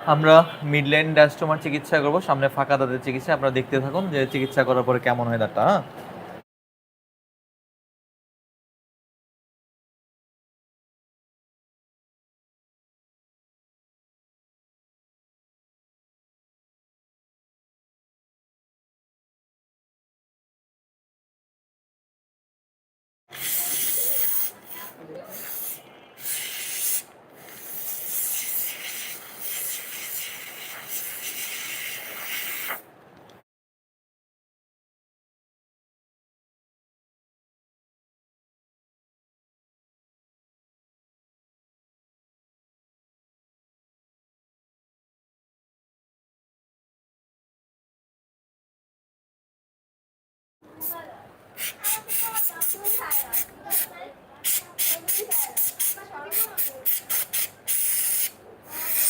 আমরা মিডল্যান্ড ডাস্টোমার চিকিৎসা করব। সামনে ফাঁকা দাঁতের চিকিৎসা, আপনারা দেখতে থাকুন যে চিকিৎসা করার পরে কেমন হয় দাঁতটা হ্যাঁ? Thank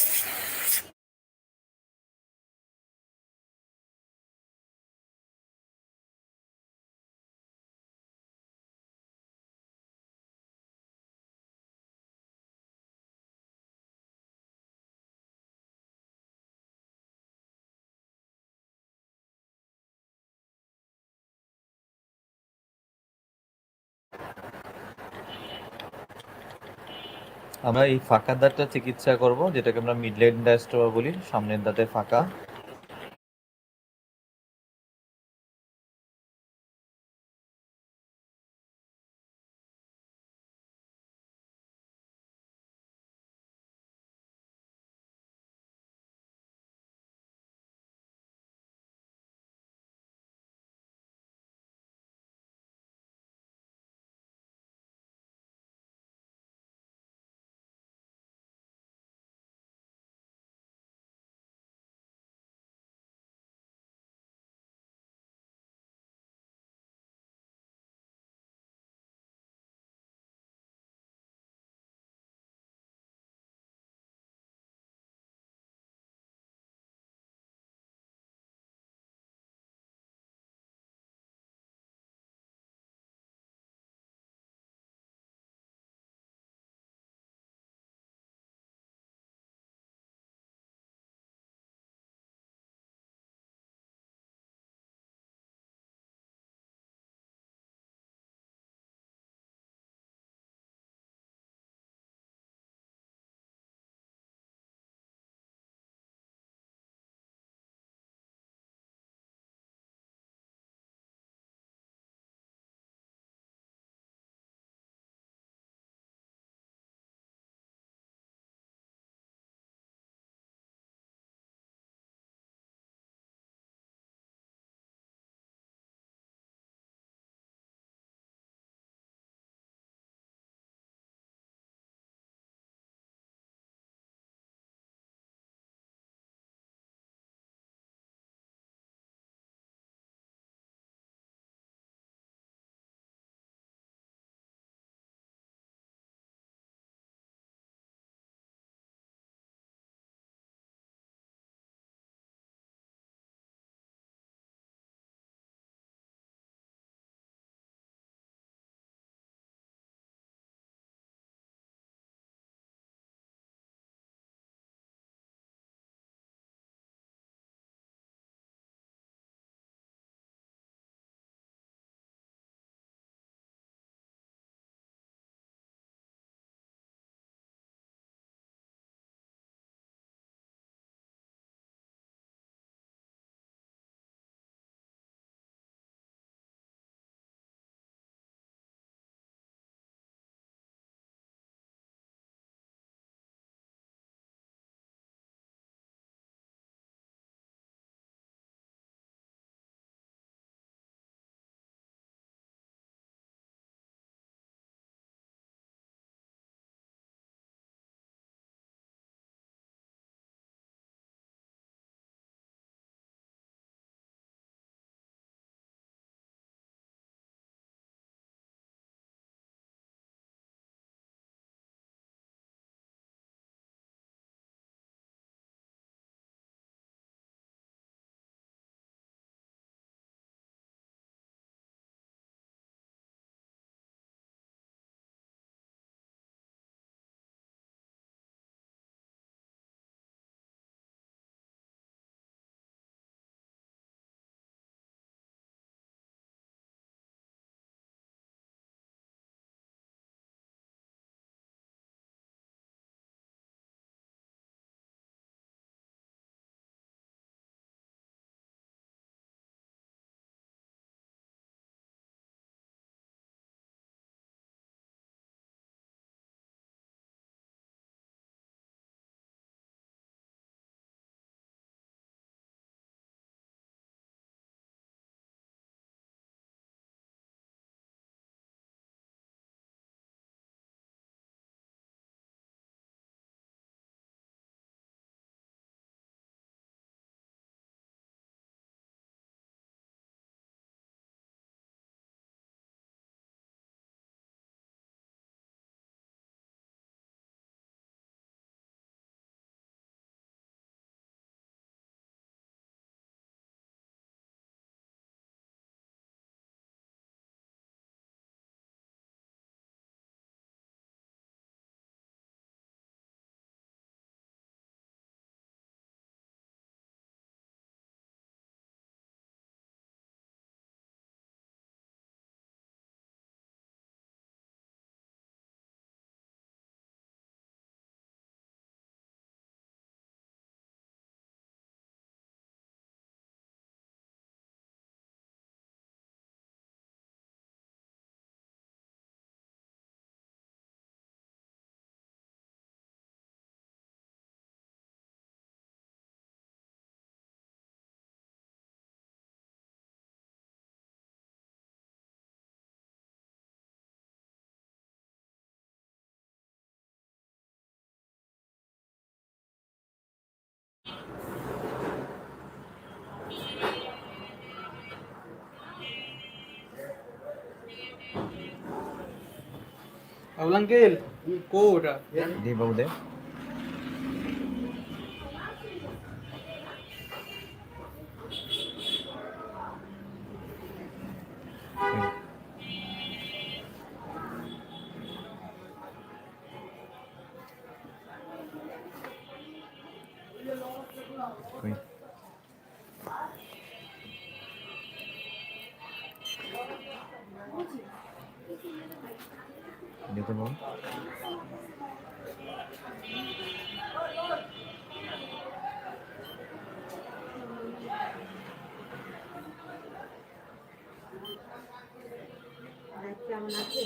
you. আমরা এই ফাঁকা দাঁতটা চিকিৎসা করব যেটাকে আমরা মিডলেন ডায়াস্টোমা বলি সামনের দাঁতে ফাঁকা। আঙ্কেল কো ওটা দি দিতে বল কেমন আছে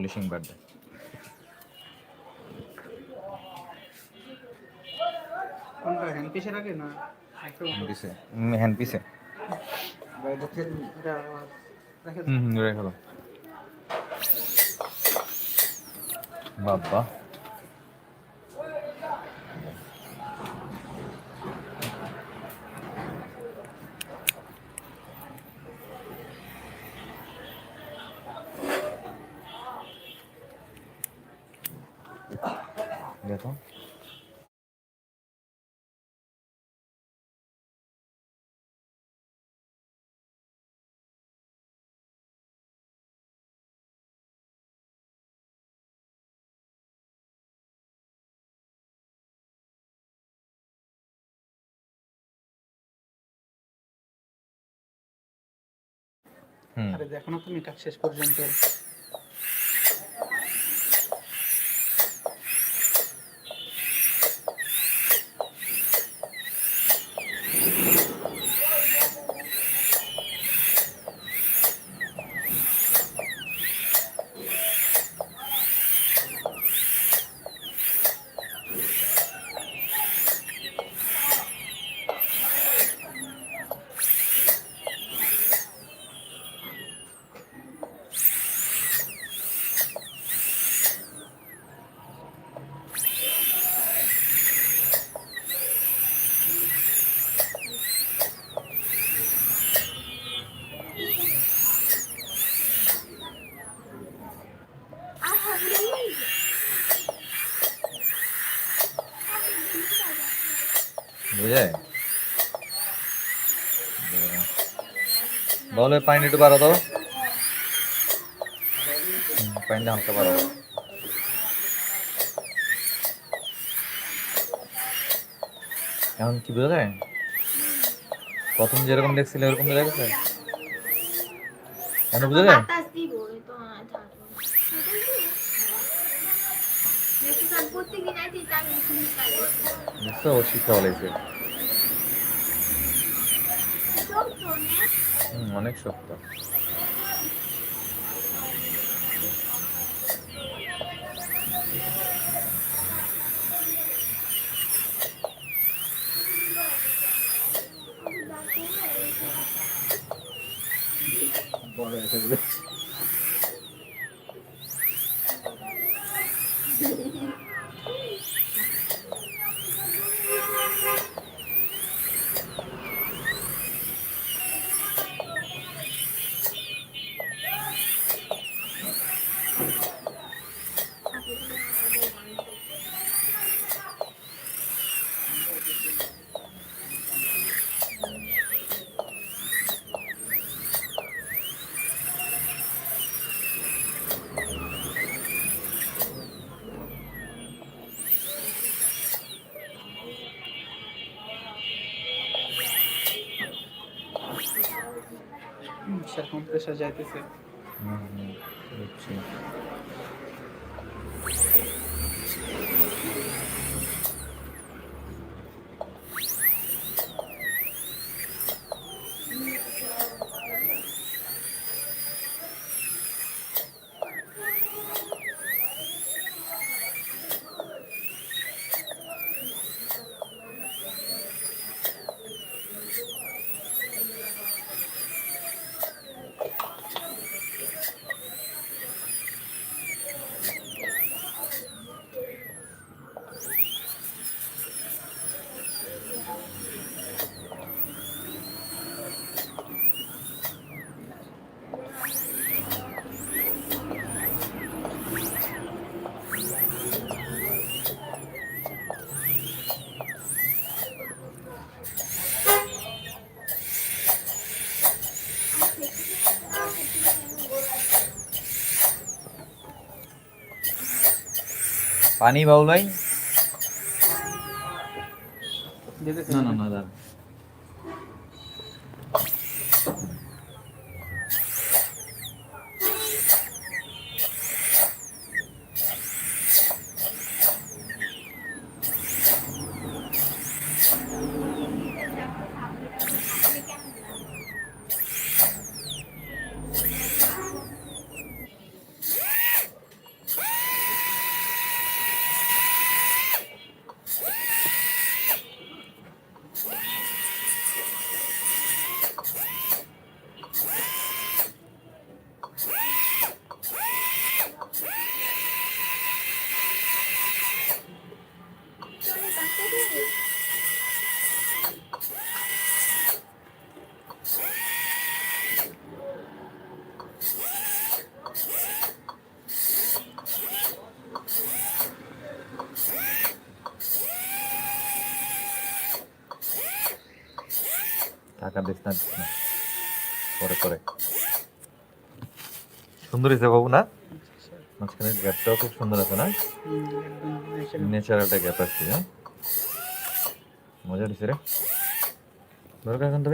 পলিশিং দে কোনটা হ্যান্ড পিসের আগে না হ্যান্ড পিসে হ্যান্ড পিসে এটা রেখে হুম হুম রেখে দাও। বাবা দেখো হুম আরে দেখো না তুমি কাজ শেষ পর্যন্ত বুঝে বলে পানি একটু বাড়া দাও। পানিটা হালকা বাড়াও। এখন কি বোঝা যায়? প্রথম যেরকম দেখছিলে ওরকম বোঝা গেছে? এখন বোঝা যায়? বাতাস দিব এই তো আর থাকব দেখি কাল প্রত্যেকদিন আইতে আমি শুনি কাল বুঝছ ও শিক্ষা বলেছে সব তো না হুম, অনেক শক্ত। বড় আছে বলে পানি বাউল টাকা দিস না দিস না। পরে সুন্দর হয়েছে বাবু, না? মাঝখানে গ্যাপটাও খুব সুন্দর আছে, না। ন্যাচারালটা গ্যাপ আসছে হ্যাঁ? মজা দিছে রে। দরকার এখন তো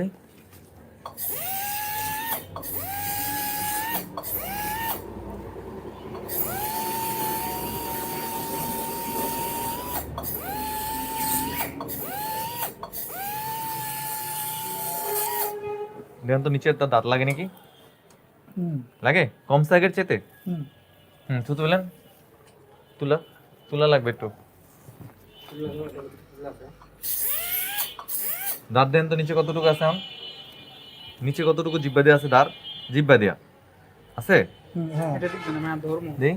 দেখুন তো নিচের তার দাঁত লাগে নাকি? লাগে? কম সাইকের চেতে? হুম। থুতু বলেন তুলা তুলা লাগবে একটু। দাঁত দেন তো নিচে কতটুকু আছে এখন? নিচে কতটুকু জিব্বা দেওয়া আছে? দাঁত জিব্বা দেয়া। আছে? হুম, হ্যাঁ। এটা ঠিক না আমি ধর্ম দেই।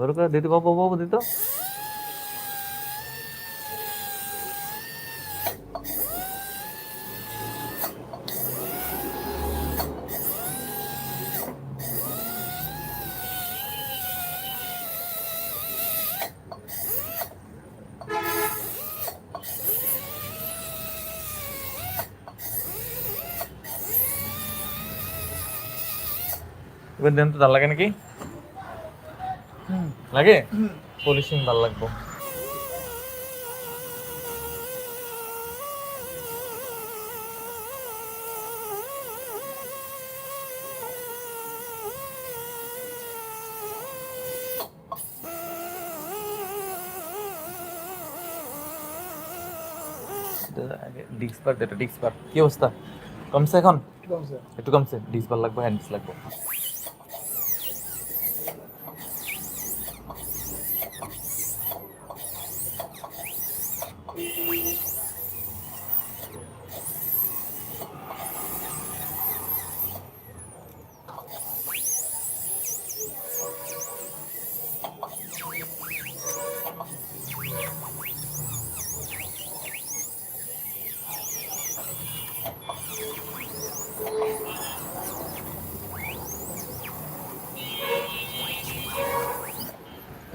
দরকার দিতে বাবু বাবু দিত এবার দেন তো দাঁত লাগে নাকি? লাগে? পলিশিং ভালো লাগবো। ডিক্স পার এটা ডিক্স পার কি অবস্থা? কমছে এখন? একটু কমছে। ডিক্স বার লাগবে হ্যান্ড ডিস্ক লাগবে।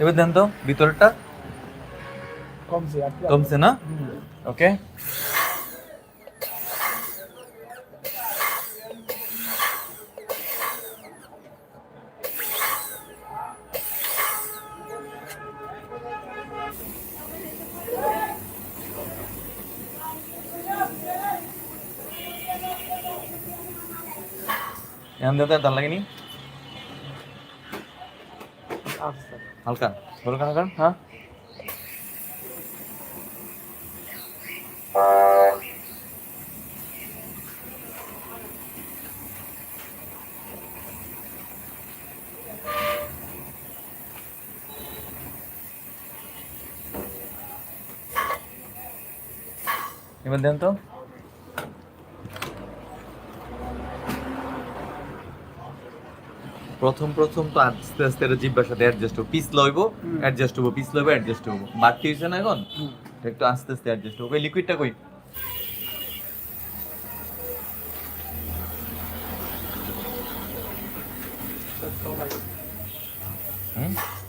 এবার দেন তো ভিতরটা। কমছে কমছে না? ওকে। এখন দেন তার লাগেনি। হালকা হালকা হালকা হ্যাঁ? এবার দেন তো। প্রথম প্রথম তো আস্তে আস্তে এটা জিব্বার সাথে অ্যাডজাস্ট হব পিস লইব। অ্যাডজাস্ট হব পিস লইব অ্যাডজাস্ট হব। বাড়তি হয়েছে না এখন? তো একটু আস্তে আস্তে অ্যাডজাস্ট হব। ওই লিকুইডটা কই?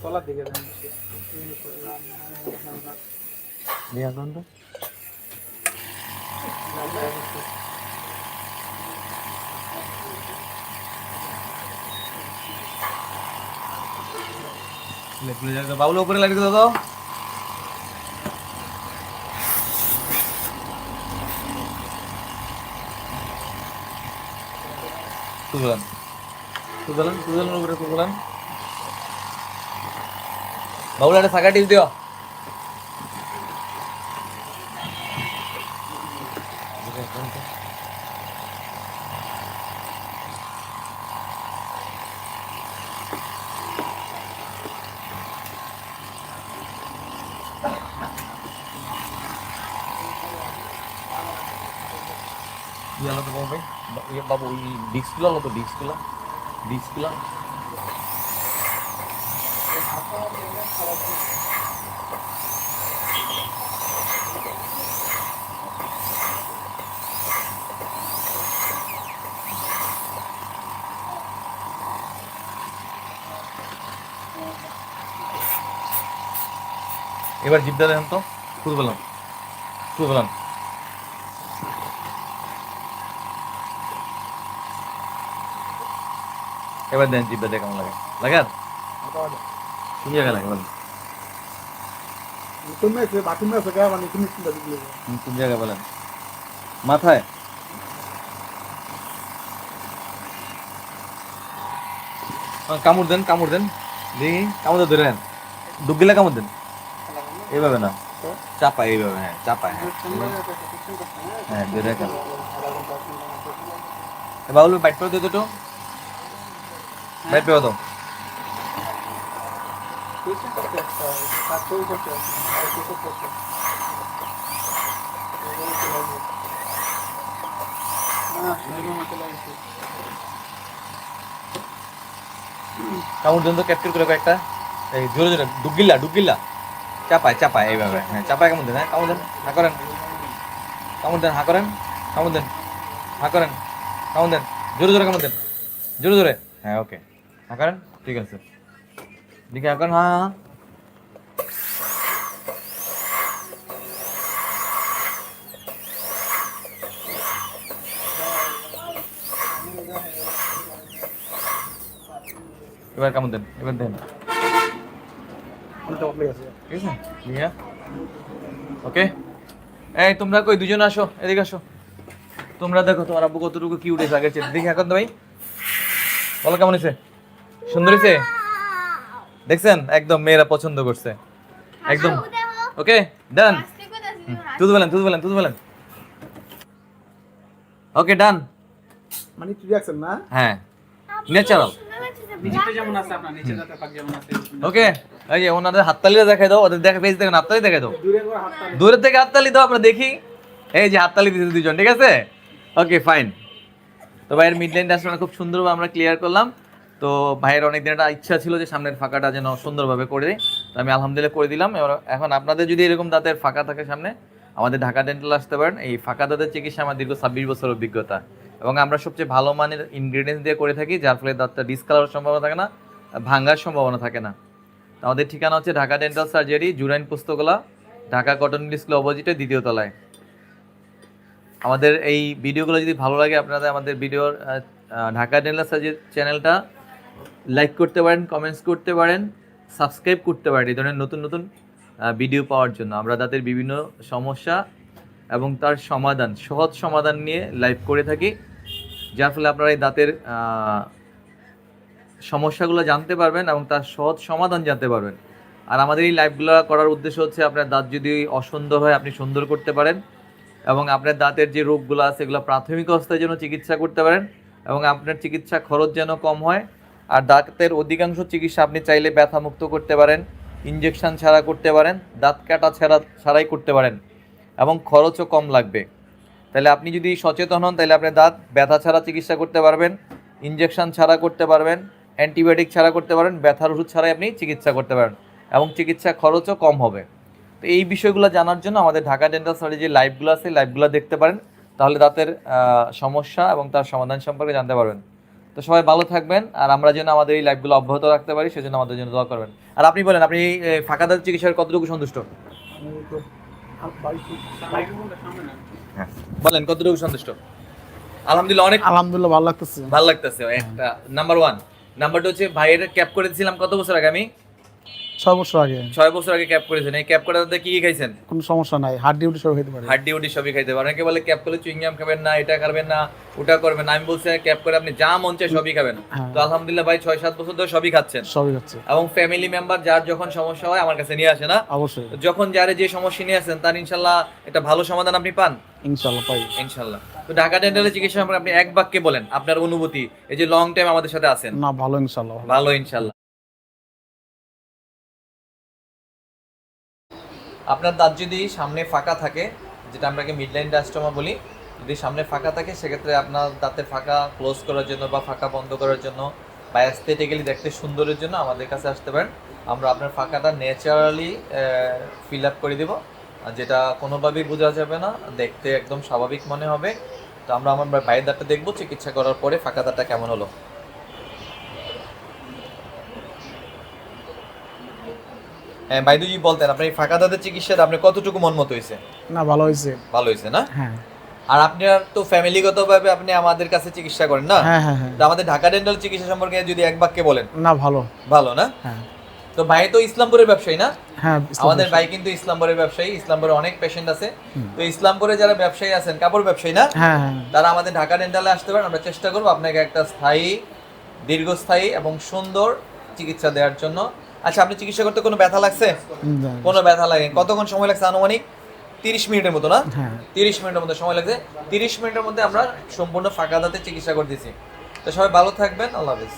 তলার দিকে বাবুল উপরে লাগিয়ে দাও তো তুলবেন তুলবেন তুলবেন উপরে তুলবেন বাবুল একটা ফাঁকা টিপ দিও ইয়ালাতে পাবে পাবো ওই এবার জিপটা দেখেন তো শুধু বললাম শুধু বললাম এবার দেন জিপটা দিয়ে কেমন লাগে? লাগে আর কোন জায়গায় লাগে বলেন কোন জায়গায় বলেন। মাথায়? কামড় দেন কামড় দেন। দেখি কামড় দিয়ে ধরে নেন ডুব গেলে কামড় দেন? এইভাবে না। চাপা এইভাবে হ্যাঁ চাপা হ্যাঁ। হ্যাঁ ধরে রাখেন। এ বাবুল বাইট করে দে দুটো। পেয়ে দাও কামড় দেন তো ক্যাপচার করে কয়েকটা। এই, জোরে জোরে ডুগিল্লা ডুগিল্লা চাপায় চাপায়, এইভাবে। হ্যাঁ চাপায় কেমন দেন হ্যাঁ কামড় দেন, হা করেন। কামড় দেন, হা করেন কামড় দেন, হা করেন কামড় দেন, জোরে জোরে কামড় দেন, জোরে জোরে। হ্যাঁ ওকে। হা করেন ঠিক আছে। দিকে হা করেন হ্যাঁ হ্যাঁ। এবার কেমন দেন? এবার দেন। ঠিক আছে? রিয়া ওকে। এই, তোমরা কই? দুজন আসো, এদিকে আসো। তোমরা দেখো তোমার আব্বু কতটুকু কি উঠেছে আগের চেয়ে। দেখি এখন তো ভাই। বলো কেমন হয়েছে? সুন্দর হয়েছে দেখছেন? একদম মেয়েরা পছন্দ করছে। একদম। ওকে ডান। তুই বলেন তুই বলেন তুই বলেন ওকে ডান। মানে তুই দেখছেন না? হ্যাঁ। ন্যাচারাল নিচেতে যেমন আছে আপনার নিচে যাতে পাক যেমন আছে। ওকে এই যে ওনাদের হাততালিটা দেখাই দাও ওদের দেখা পেজ দেখেন হাততালি দেখাই দাও। দূরে করে হাতটা দূরের থেকে হাততালি দাও আমরা দেখি। এই যে হাততালি দিতে দুজন ঠিক আছে? ওকে ফাইন তো ভাইয়ের মিড আসলে খুব সুন্দরভাবে আমরা ক্লিয়ার করলাম। তো ভাইয়ের অনেক দিন একটা ইচ্ছা ছিল যে সামনের ফাঁকাটা যেন সুন্দরভাবে করে দিই। তো আমি আলহামদুলিল্লাহ করে দিলাম। এবার এখন আপনাদের যদি এরকম দাঁতের ফাঁকা থাকে সামনে, আমাদের ঢাকা ডেন্টাল আসতে পারেন। এই ফাঁকা দাঁতের চিকিৎসা আমার দীর্ঘ ছাব্বিশ বছর অভিজ্ঞতা। এবং আমরা সবচেয়ে ভালো মানের ইনগ্রেডিয়েন্টস দিয়ে করে থাকি, যার ফলে দাঁতটা ডিসকালার সম্ভাবনা থাকে না ভাঙার সম্ভাবনা থাকে না। আমাদের ঠিকানা হচ্ছে ঢাকা ডেন্টাল সার্জারি জুরাইন পুস্তকলা, ঢাকা কটন স্কুল অপোজিটে দ্বিতীয় তলায়। আমাদের এই ভিডিওগুলো যদি ভালো লাগে, আপনারা আমাদের ভিডিওর ঢাকা ডেন্টাল সার্জারি চ্যানেলটা লাইক করতে পারেন কমেন্টস করতে পারেন সাবস্ক্রাইব করতে পারেন এই ধরনের নতুন নতুন ভিডিও পাওয়ার জন্য। আমরা দাঁতের বিভিন্ন সমস্যা এবং তার সমাধান, সহজ সমাধান নিয়ে লাইভ করে থাকি। যার ফলে আপনারা এই দাঁতের সমস্যাগুলো জানতে পারবেন এবং তার সহজ সমাধান জানতে পারবেন। আর আমাদের এই লাইভগুলো করার উদ্দেশ্য হচ্ছে আপনার দাঁত যদি অসুন্দর হয়, আপনি সুন্দর করতে পারেন এবং আপনার দাঁতের যে রোগগুলো আছে, এগুলো প্রাথমিক অবস্থায় যেন চিকিৎসা করতে পারেন এবং আপনার চিকিৎসা খরচ যেন কম হয় আর দাঁতের অধিকাংশ চিকিৎসা আপনি চাইলে ব্যথা মুক্ত করতে পারেন ইনজেকশন ছাড়া করতে পারেন, দাঁত কাটা ছাড়া, ছাড়াই করতে পারেন এবং খরচও কম লাগবে। তাহলে আপনি যদি সচেতন হন, তাহলে আপনি দাঁত ব্যথা ছাড়া চিকিৎসা করতে পারবেন ইনজেকশন ছাড়া করতে পারবেন অ্যান্টিবায়োটিক ছাড়া করতে পারেন ব্যথার ওষুধ ছাড়াই আপনি চিকিৎসা করতে পারেন এবং চিকিৎসা খরচও কম হবে। তো এই বিষয়গুলো জানার জন্য আমাদের ঢাকা ডেন্টাল সার্জারি যে লাইভগুলো আছে লাইভগুলো দেখতে পারেন, তাহলে দাঁতের সমস্যা এবং তার সমাধান সম্পর্কে জানতে পারবেন। তো সবাই ভালো থাকবেন আর আমরা যেন আমাদের এই লাইফগুলো অব্যাহত রাখতে পারি সেজন্য আমাদের জন্য দোয়া করবেন। আর আপনি বলেন আপনি ফাঁকা দাঁত চিকিৎসার কতটুকু সন্তুষ্ট? হ্যাঁ বলেন কতটুকু সন্তুষ্ট? আলহামদুলিল্লাহ অনেক আলহামদুলিল্লাহ ভালো লাগতেছে। ভালো লাগতেছে একটা নাম্বার ওয়ান নাম্বার টু হচ্ছে ভাইয়ের ক্যাপ করে দিয়েছিলাম কত বছর আগে আমি? ছয় বছর আগে। ছয় বছর আগে ক্যাপ করেছেন। এই ক্যাপ করাতে কি কি খাইছেন? কোনো সমস্যা নাই। হার্ট ডিউটি সব পারে। হাড্ডি উডি সবই খাইতে অনেকে বলে ক্যাপ করলে চুইংগাম খাবেন না এটা খাবেন না ওটা করবেন না। আমি বলছি ক্যাপ করে আপনি যা মন চায় সবই খাবেন। হ্যাঁ। তো আলহামদুলিল্লাহ ভাই ছয় সাত বছর ধরে সবই খাচ্ছেন। সবই হচ্ছে এবং ফ্যামিলি মেম্বার যার যখন সমস্যা হয় আমার কাছে নিয়ে আসে না? অবশ্যই। যখন যারে যে সমস্যা নিয়ে আসেন তার ইনশাল্লাহ একটা ভালো সমাধান আপনি পান। ইনশাল্লাহ পাই। ইনশাল্লাহ। তো ঢাকা ডেন্টালের চিকিৎসা সম্পর্কে আপনি এক বাক্যে বলেন আপনার অনুভূতি। এই যে লং টাইম আমাদের সাথে আছেন। না ভালো ইনশাল্লাহ। ভালো ইনশাল্লাহ। আপনার দাঁত যদি সামনে ফাঁকা থাকে, যেটা আমরাকে মিডলাইন ডাস্টমা বলি, যদি সামনে ফাঁকা থাকে, সেক্ষেত্রে আপনার দাঁতের ফাঁকা ক্লোজ করার জন্য বা ফাঁকা বন্ধ করার জন্য বা অ্যাস্থেটিক্যালি দেখতে সুন্দরের জন্য আমাদের কাছে আসতে পারেন। আমরা আপনার ফাঁকাটা ন্যাচারালি ফিল আপ করে দেব যেটা কোনোভাবেই বোঝা যাবে না, দেখতে একদম স্বাভাবিক মনে হবে। তো আমরা আমার বাইরের দাঁতটা দেখব, চিকিৎসা করার পরে ফাঁকা দাঁতটা কেমন হলো। বাইদুজি বলতেন আপনার এই ফাঁকা দাঁতের চিকিৎসাটা আপনার কতটুকু মন মতো হয়েছে না ভালো হয়েছে। ভালো হয়েছে না? হ্যাঁ। আর আপনার তো ফ্যামিলিগতভাবে আপনি আমাদের কাছে চিকিৎসা করেন না? হ্যাঁ হ্যাঁ হ্যাঁ। তো আমাদের ঢাকা ডেন্টাল চিকিৎসা সম্পর্কে যদি এক বাক্যে বলেন। না ভালো। ভালো না? হ্যাঁ। তো ভাই তো ইসলামপুরের ব্যবসায়ী না? হ্যাঁ আমাদের ভাই কিন্তু ইসলামপুরের ব্যবসায়ী ইসলামপুরে অনেক পেশেন্ট আছে। তো ইসলামপুরে যারা ব্যবসায়ী আছেন কাপড় ব্যবসায়ী না? হ্যাঁ হ্যাঁ। তারা আমাদের ঢাকা ডেন্টালে আসতে পারেন। আমরা চেষ্টা করব আপনাকে একটা স্থায়ী দীর্ঘস্থায়ী এবং সুন্দর চিকিৎসা দেওয়ার জন্য। আচ্ছা আপনি চিকিৎসা করতে কোনো ব্যথা লাগছে। কোনো ব্যথা লাগে কতক্ষণ সময় লাগছে আনুমানিক? তিরিশ মিনিটের মতো না? হ্যাঁ। তিরিশ মিনিটের মধ্যে সময় লাগছে। তিরিশ মিনিটের মধ্যে আমরা সম্পূর্ণ ফাঁকা দাঁতে চিকিৎসা করে দিছি তো সবাই ভালো থাকবেন। আল্লাহ হাফিজ।